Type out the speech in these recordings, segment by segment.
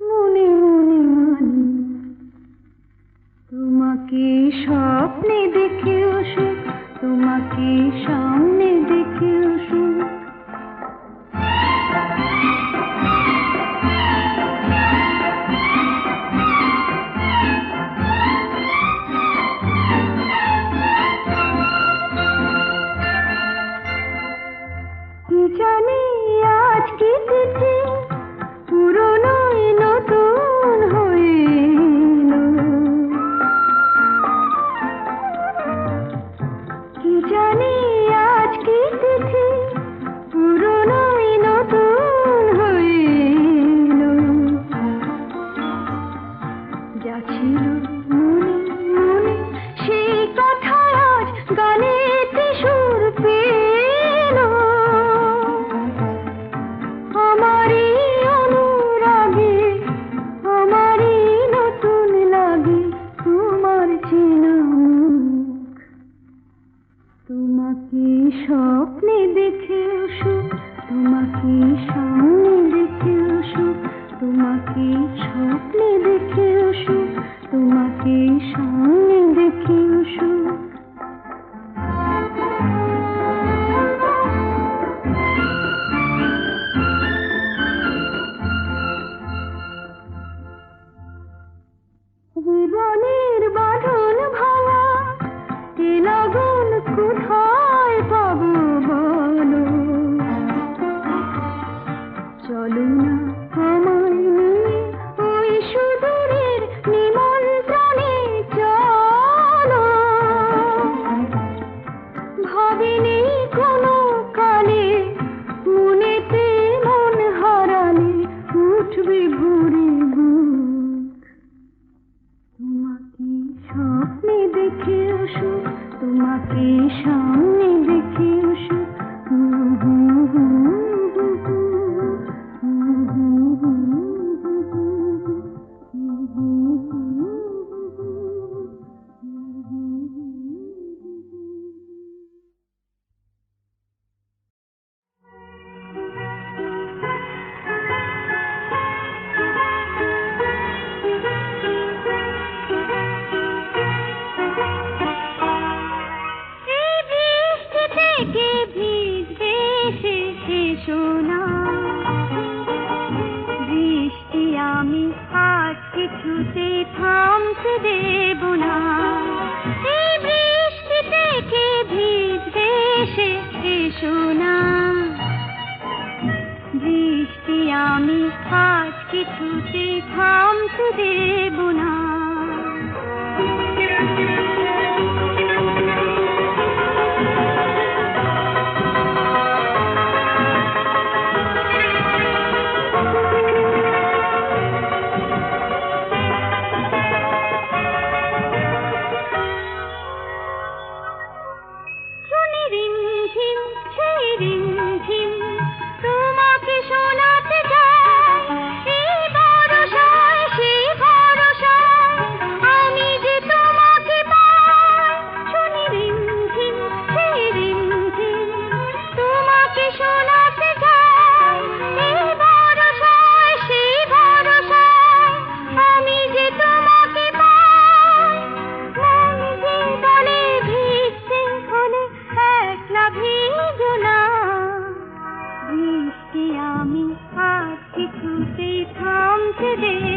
মনে মনে তোমাকে স্বপ্নে দেখে সে তোমাকে সামনে দেখে সে। কোথায় ভিজো না আমি আর কিছুতেই থামতে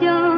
جاؤں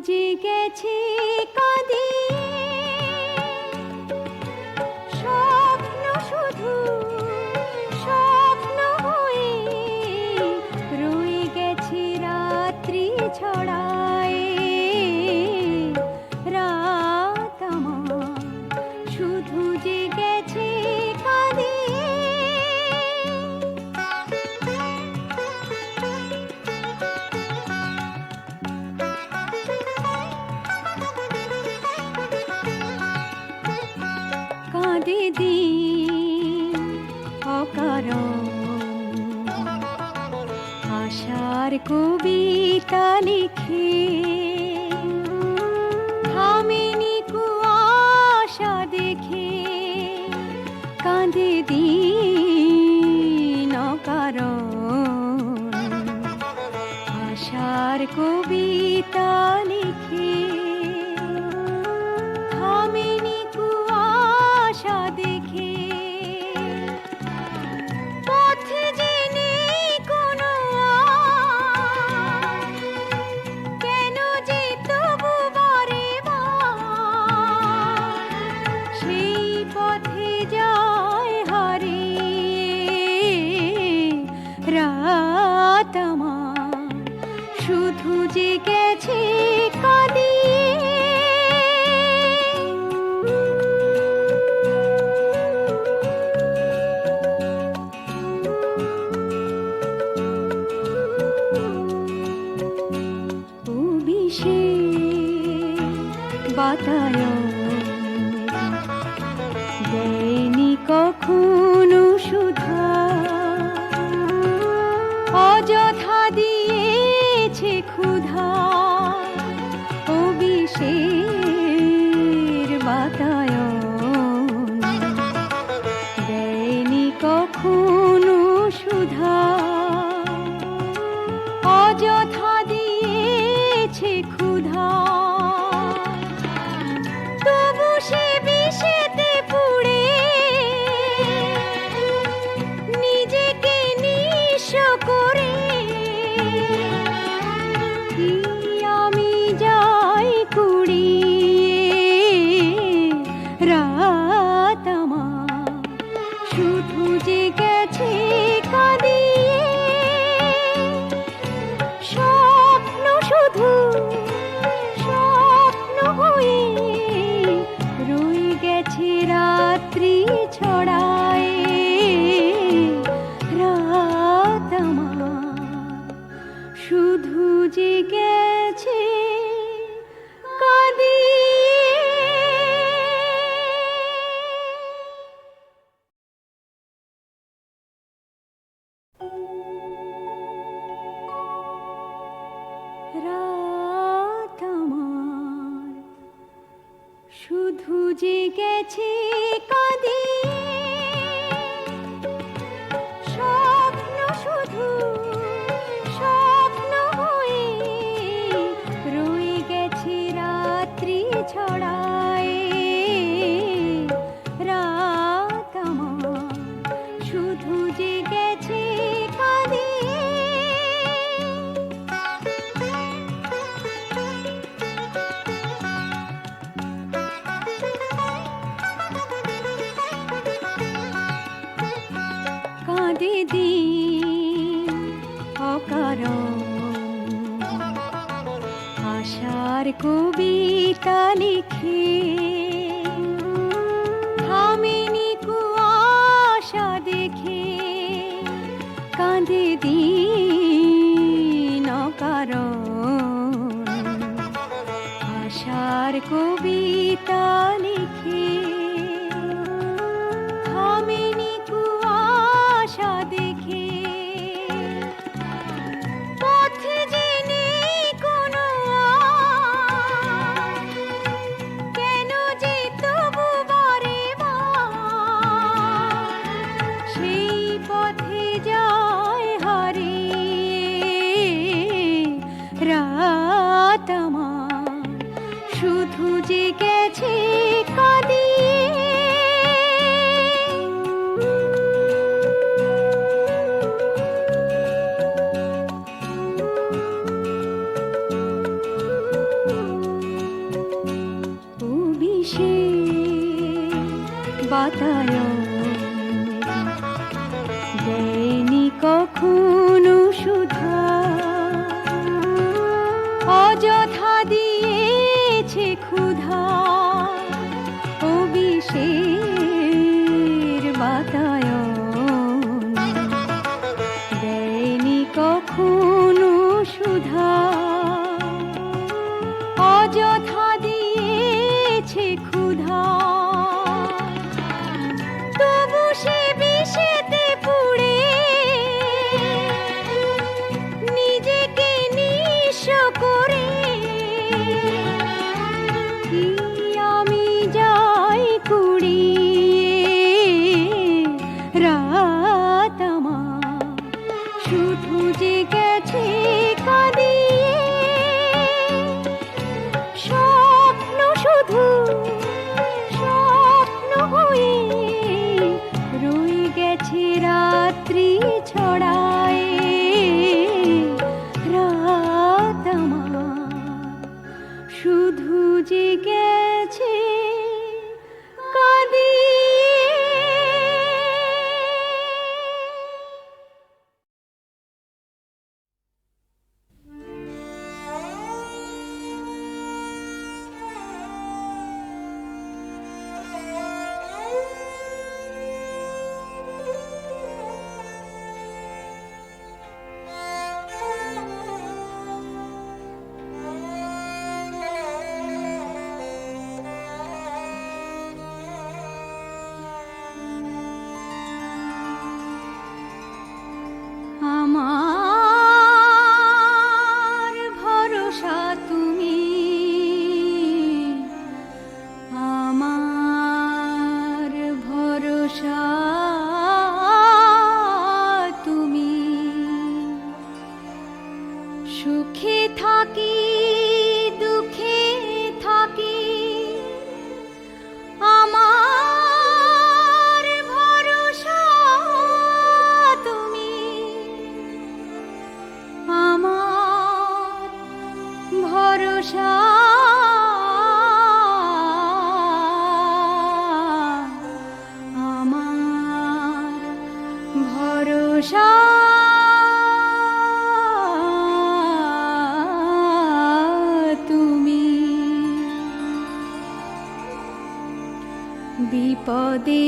যে গেছে অকারণ আশার কবিতা লিখে দিয়েছে ক্ষুধা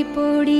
பொடி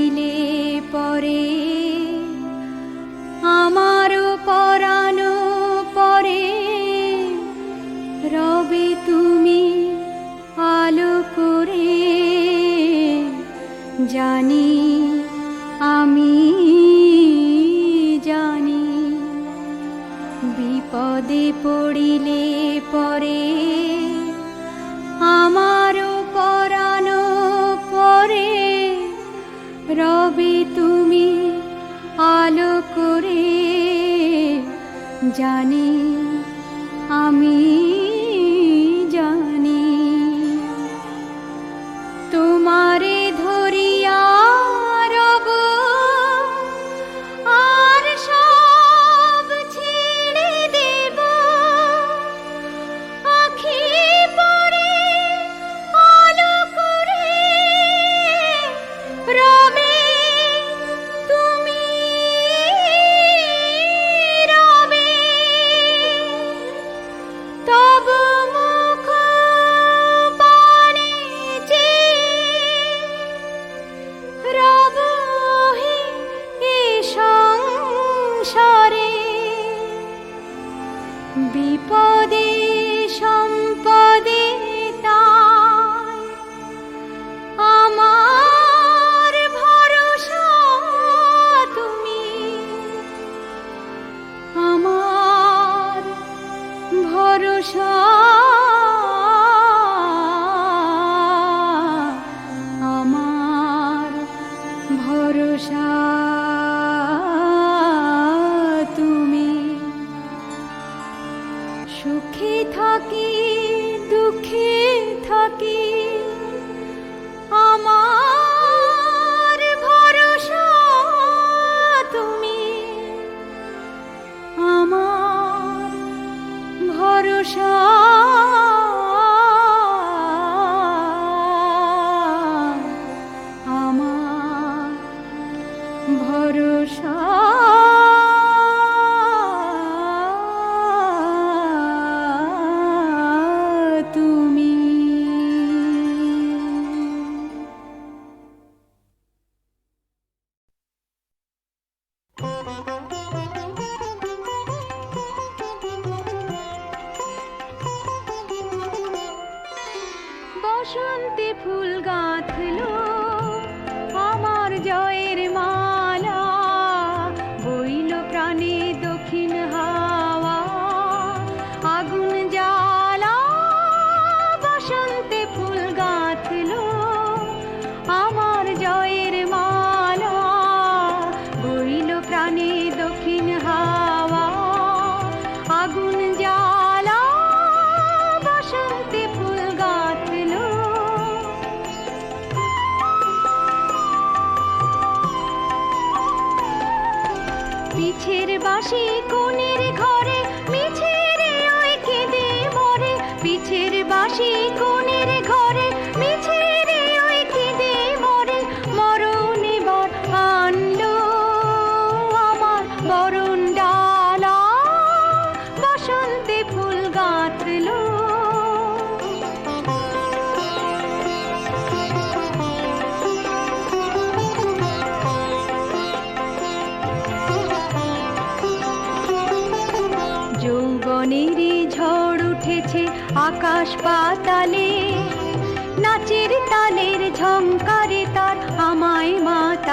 পিছের বাসি কোণের ঘরে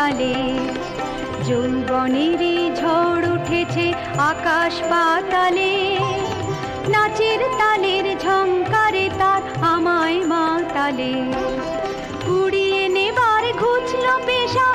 কালে যৌবনের ঝড় উঠেছে আকাশ পাতালে। নাচের তালের ঝংকারে তার আমায় মাতালে। কুড়িয়ে নেবার ঘুচল পেশা